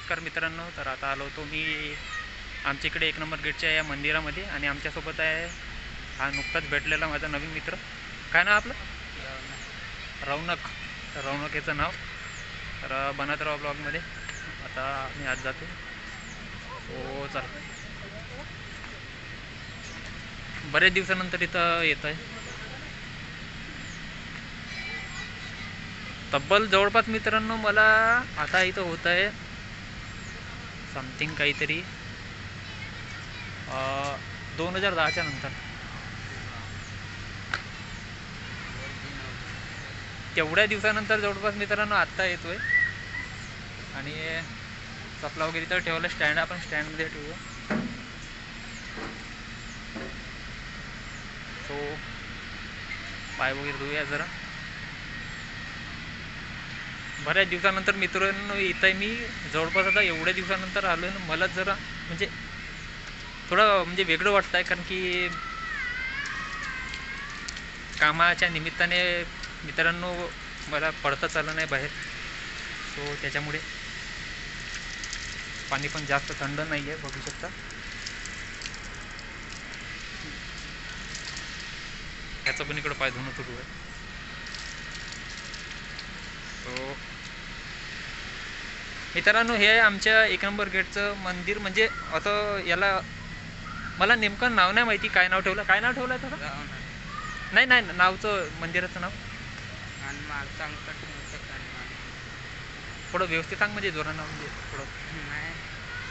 नमस्कार मित्रांनो तर आता आलो होतो मी आमच्या इकडे एक नंबर गेटच्या या मंदिरामध्ये आणि आमच्यासोबत आहे हा नुकताच भेटलेला माझा नवीन मित्र. काय नाव आपलं? रौनक. रौनक याचं नाव. तर बनत राहा ब्लॉगमध्ये. आता मी आज जातो. हो चल. बरेच दिवसानंतर इथं येत आहे तब्बल जवळपास मित्रांनो मला आता इथं होत आहे समथिंग काहीतरी दोन हजार दहाच्या नंतर. तेवढ्या दिवसानंतर जवळपास मित्रांनो आत्ता येतोय. आणि चपला वगैरे तर ठेवला स्टँड आपण स्टँडमध्ये ठेवूया सो पाय वगैरे धुऊया जरा. बऱ्याच दिवसानंतर मित्रांनो इथं आहे मी जवळपास आता एवढ्या दिवसानंतर आलो आहे मला जरा म्हणजे थोडं म्हणजे वेगळं वाटतं आहे कारण की कामाच्या निमित्ताने मित्रांनो मला पडता आलं नाही बाहेर. सो त्याच्यामुळे पाणी पण जास्त थंड नाही आहे बघू शकता. ह्याचं पण इकडं पाय धुणं सुरू आहे. सो मित्रांनो हे आहे आमच्या एक नंबर गेटचं मंदिर म्हणजे आता याला मला नेमकं नाव नाही माहिती काय नाव ठेवलं काय नाव ठेवलं आहे त्याचं? नाही नाही नावचं मंदिराचं नाव? थोडं व्यवस्थित सांग म्हणजे जोरा नाव म्हणजे थोडं.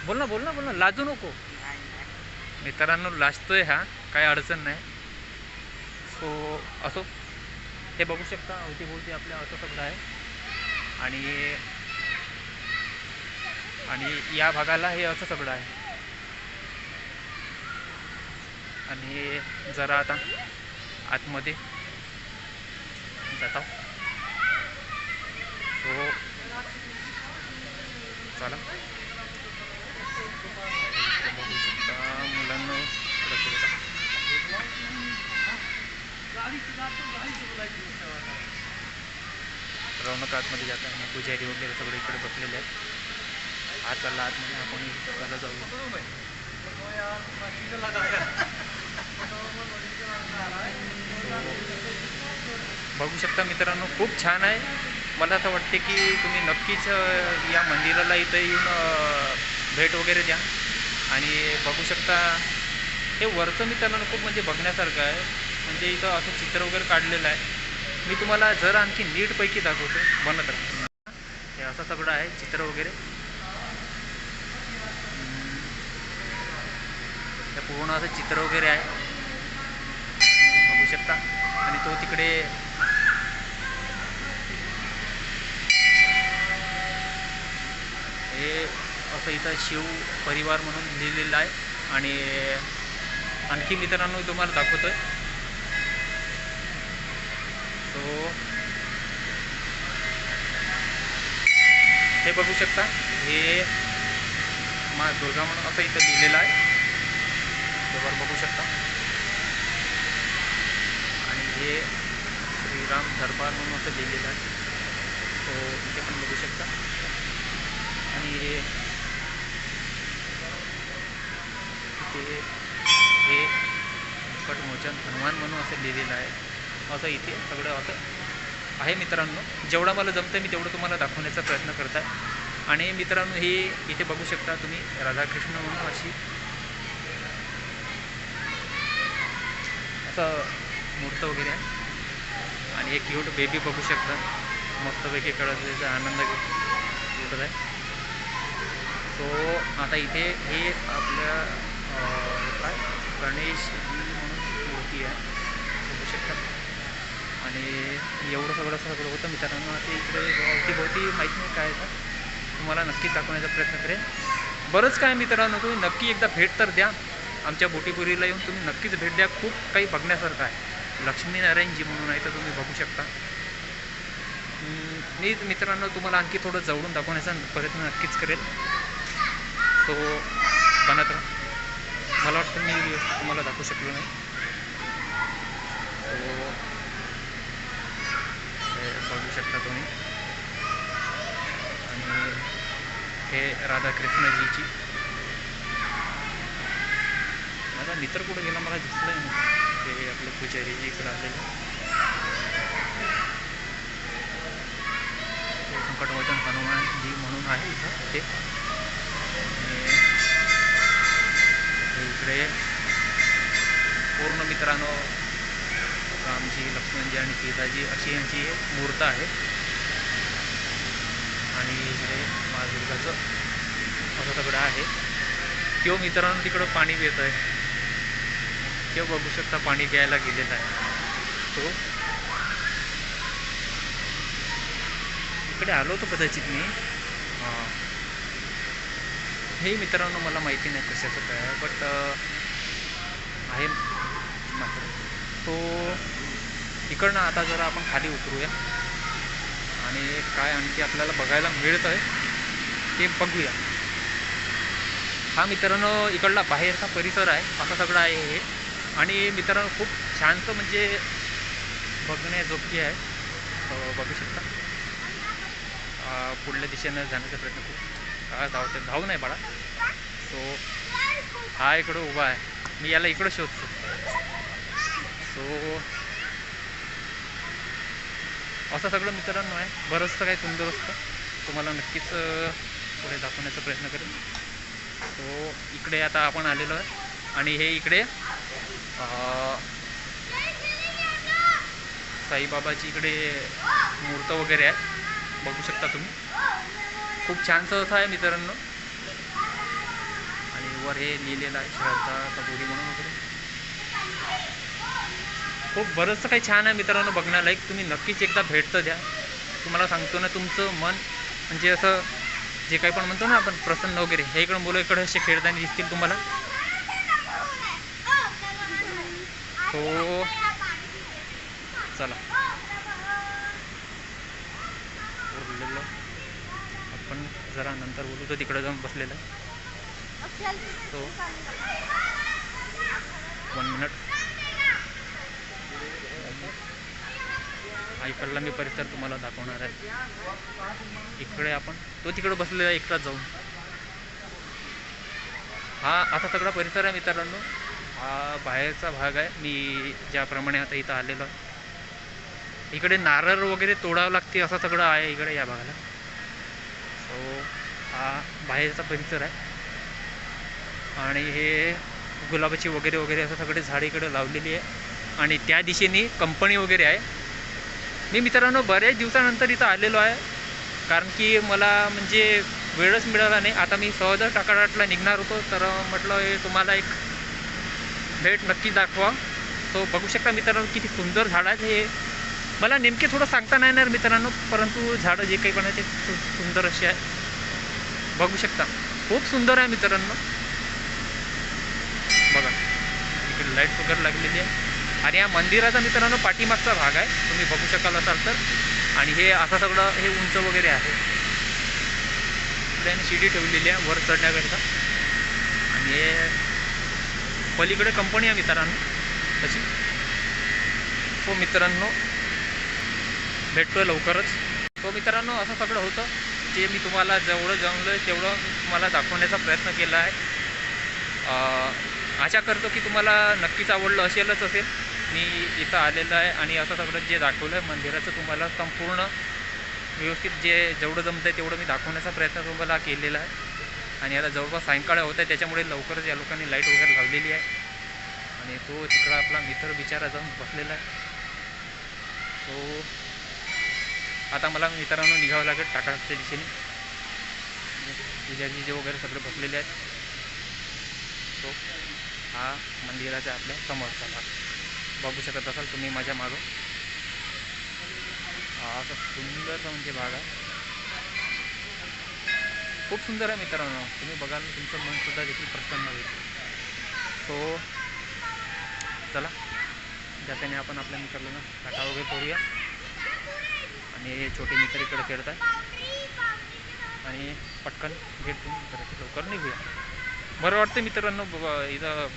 बोल ना बोल ना बोल ना लाजू नको. मित्रांनो लाजतोय हा काय अडचण नाही. सो असो. हे बघू शकता अवतीभोवती आपल्या असं सगळं आहे. आणि आणि या भागाला हे असं सगळं आहे. आणि जरा आता आतमध्ये जाता. सो चला. मुलांना रौनक आतमध्ये जात आहे पुजारी वगैरे सगळे इकडे बसलेले आहेत. आज चालला आतमध्ये आपण त्याला जाऊया. बघू शकता मित्रांनो खूप छान आहे. मला असं वाटते की तुम्ही नक्कीच या मंदिराला इथं येऊन भेट वगैरे द्या. आणि बघू शकता हे वरचं मित्रांनो खूप म्हणजे बघण्यासारखं आहे. म्हणजे इथं असं चित्र वगैरे काढलेलं आहे. मी तुम्हाला जर आणखी नीटपैकी दाखवतो बनत राहतो हे असं सगळं आहे चित्र वगैरे. हे पूर्ण असं चित्र वगैरे आहे. बघू शकता. आणि तो तिकडे हे असं इथं शिव परिवार म्हणून लिहिलेलं आहे. आणि आणखी मित्रांनो तुम्हाला दाखवतोय. तो हे बघू शकता. हे मा दुर्गा म्हणून असं इथं लिहिलेलं आहे. वर बघू शकता. आणि हे श्रीराम दरबार म्हणून असं लिहिलेलं आहे. तो इथे पण बघू शकता. आणि हे इथे हे कटमोचन हनुमान म्हणून असं लिहिलेलं आहे. असं इथे सगळं असं आहे मित्रांनो. जेवढं मला जमतं मी तेवढं तुम्हाला दाखवण्याचा प्रयत्न करत आहे आणि मित्रांनो हे इथे बघू शकता तुम्ही राधाकृष्ण म्हणून अशी असं मूर्त वगैरे आहे. आणि एक क्यूट बेबी बघू शकता. मस्तपैकी कळत त्याचा आनंद घेत आहे तो आता इथे हे आपल्या काय? गणेश म्हणून मूर्ती आहे. बघू शकता. आणि एवढं सगळं सगळं होतं. मित्रांनो ते इकडे अवतीभोवती माहीत नाही काय आहे. तर तुम्हाला नक्कीच दाखवण्याचा प्रयत्न करेन. बरंच काय मित्रांनो तुम्ही नक्की एकदा भेट तर द्या. आमच्या बोटीपुरीला येऊन तुम्ही नक्कीच भेट द्या. खूप काही बघण्यासारखं आहे. लक्ष्मीनारायणजी म्हणून आहे तर तुम्ही बघू शकता. मी मित्रांनो तुम्हाला आणखी थोडं जवळून दाखवण्याचा प्रयत्न नक्कीच करेल. तो बनत राहा. मला वाटतं मी तुम्हाला दाखवू शकलो नाही. हे बघू शकता तुम्ही. आणि हे राधाकृष्णजीची माझा मित्र कुठं गेला मला दिसलं नाही. हे आपले पुजारी इकडं आलेले. हे संकटमोचन हनुमानजी म्हणून आहे इथं ते. आणि इकडे पूर्ण मित्रांनो रामजी लक्ष्मणजी आणि सीताजी अशी यांची मूर्त आहे. आणि इकडे माँ दुर्गाचं असं सगळं आहे. किंवा मित्रांनो तिकडं पाणी येत आहे किंवा बघू शकता पाणी प्यायला गेलेलं आहे. तो इकडे आलो होतो कदाचित मी. हां. हे मित्रांनो मला माहिती नाही कशाचं काय आहे बट आहे मात्र. तो इकडनं आता जरा आपण खाली उतरूया. आणि काय आणखी आपल्याला बघायला मिळत आहे ते बघूया. हा मित्रांनो इकडला बाहेरचा परिसर आहे. असा सगळं आहे हे. आणि मित्रांनो खूप छानसं म्हणजे बघण्याजोगी आहे. बघू शकता. पुढल्या दिशेनं जाण्याचा प्रयत्न खूप का धावते धाव नाही बाळा. सो हा इकडं उभा आहे. मी याला इकडं शोधतो. सो असं सगळं मित्रांनो आहे. बरंचसं काही सुंदर असतं तुम्हाला नक्कीच पुढे दाखवण्याचा प्रयत्न करेन. सो इकडे आता आपण आलेलो आहे. आणि हे इकडे साईबाबाची इकडे मूर्त वगैरे आहेत बघू शकता तुम्ही. खूप छानसं असं आहे मित्रांनो. आणि वर हे लिहिलेलं आहे श्रद्धा कबुरी म्हणून वगैरे. खूप बरंचसं काही छान आहे मित्रांनो बघण्यालायक. तुम्ही नक्कीच एकदा भेट तर द्या. तुम्हाला सांगतो ना तुमचं मन म्हणजे असं जे काही पण म्हणतो ना आपण प्रसन्न वगैरे हे इकडं मुलं इकडे असे खेळताना दिसतील तुम्हाला. हो. चला. उरलेलं. आपण जरा नंतर बोलू. तर तिकडं जाऊन बसलेलं आहे. तो. वन मिनट आईकडला मी परिसर तुम्हाला दाखवणार आहे. इकडे आपण. तो तिकडे बसलेला एकटाच जाऊन. हा असा सगळा परिसर आहे मित्रांनो. हा बाहेरचा भाग आहे. मी ज्याप्रमाणे आता इथं आलेलो आहे. इकडे नारळ वगैरे तोडावं लागते असं सगळं आहे इकडे या भागाला. सो हा बाहेरचा परिसर आहे. आणि हे गुलाबाची वगैरे वगैरे असं सगळे झाडे इकडे लावलेली आहे. आणि त्या दिशेने कंपनी वगैरे आहे. मी मित्रांनो बऱ्याच दिवसानंतर इथं आलेलो आहे. कारण की मला म्हणजे वेळच मिळाला नाही. आता मी सहज टाकाटाटला निघणार होतो. तर म्हटलं हे तुम्हाला एक भेट नक्की दाखवा. तो बघू शकता मित्रांनो किती सुंदर झाडं आहेत हे. मला नेमके थोडं सांगता नाही येणार मित्रांनो परंतु झाडं जे काही पण आहे ते खूप सुंदर असे आहे. बघू शकता. खूप सुंदर आहे मित्रांनो. बघा इकडे लाइट वगैरे लागलेली आहे. आणि या मंदिराचा मित्रांनो पाठीमागचा भाग आहे. तुम्ही बघू शकाल असाल तर. आणि हे असं सगळं हे उंच वगैरे आहे. त्याने शिडी ठेवलेली आहे वर चढण्याकरिता. आणि हे पलीकडे कंपनी आहे मित्रांनो. तशी. तो मित्रांनो भेटतोय लवकरच. तो मित्रांनो असं सगळं होतं जे मी तुम्हाला जेवढं जमलं तेवढं तुम्हाला दाखवण्याचा प्रयत्न केला आहे. आशा करतो की तुम्हाला नक्कीच आवडलं असेलच असेल. मी इथं आलेलं आहे आणि असं सगळं जे दाखवलं आहे मंदिराचं तुम्हाला संपूर्ण व्यवस्थित जे जेवढं जमतं आहे तेवढं मी दाखवण्याचा प्रयत्न तुम्हाला केलेला आहे. आणि आता जवळपास सायंकाळ होत आहे त्याच्यामुळे लवकरच या लोकांनी लाइट वगैरे लावलेली आहे. आणि तो तिकडं आपला मित्र बिचारा जाऊन बसलेला आहे. तो आता मला मित्रांनो निघावं लागेल टाकाच्या दिशेने. पूजाजी जे वगैरे सगळे बसलेले आहेत. तो हा मंदिराचा आपल्या समोरचा भाग. बघू शकत असाल तुम्ही माझ्या मागं. हा असा सुंदरचा म्हणजे भाग आहे. खूप सुंदर आहे मित्रांनो. तुम्ही बघाल तुमचं मनसुद्धा देखील प्रसन्न होईल. सो चला. ज्याच्याने आपण आपल्या मित्रांना टाटा वगैरे करूया. आणि छोटे मित्र इकडे खेळत आहे आणि पटकन गेट लवकर निघूया. बरं वाटतं मित्रांनो ब- इथं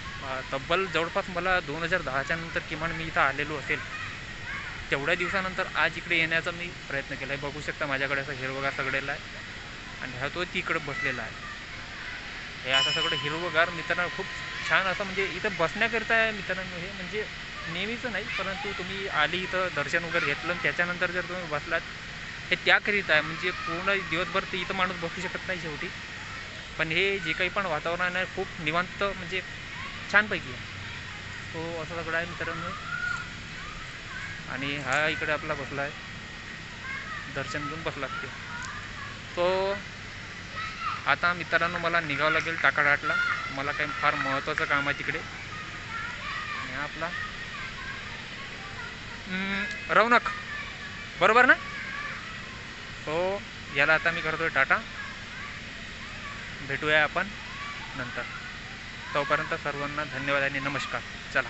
तब्बल जवळपास मला दोन हजार दहाच्या नंतर किमान मी इथं आलेलो असेल. तेवढ्या दिवसानंतर आज इकडे येण्याचा मी प्रयत्न केला आहे बघू शकता माझ्याकडे असं हिरवगा सगळेला आहे. आणि हा तो तिकडं बसलेला आहे. हे असं सगळं हिरवगार मित्रांनो खूप छान असं म्हणजे इथं बसण्याकरिता आहे मित्रांनो हे म्हणजे नेहमीचं नाही परंतु तुम्ही आली इथं दर्शन वगैरे घेतलं आणि त्याच्यानंतर जर तुम्ही बसलात हे त्याकरिता आहे म्हणजे पूर्ण दिवसभर ते इथं माणूस बसू शकत नाही शेवटी. पण हे जे काही पण वातावरण आहे खूप निवांत म्हणजे छानपैकी आहे. तो असं सगळं आहे मित्रांनो. आणि हा इकडे आपला बसला आहे. दर्शन घेऊन बसला ते तो आता मित्रांनो मला निघावं लागेल टाकाडाटला मला काही फार महत्त्वाचं काम आहे तिकडे. आणि आपला रौनक. बरोबर ना? तो याला आता मी करतोय टाटा. भेटूया आपण नंतर. तोपर्यंत सर्वांना धन्यवाद आणि नमस्कार. चला.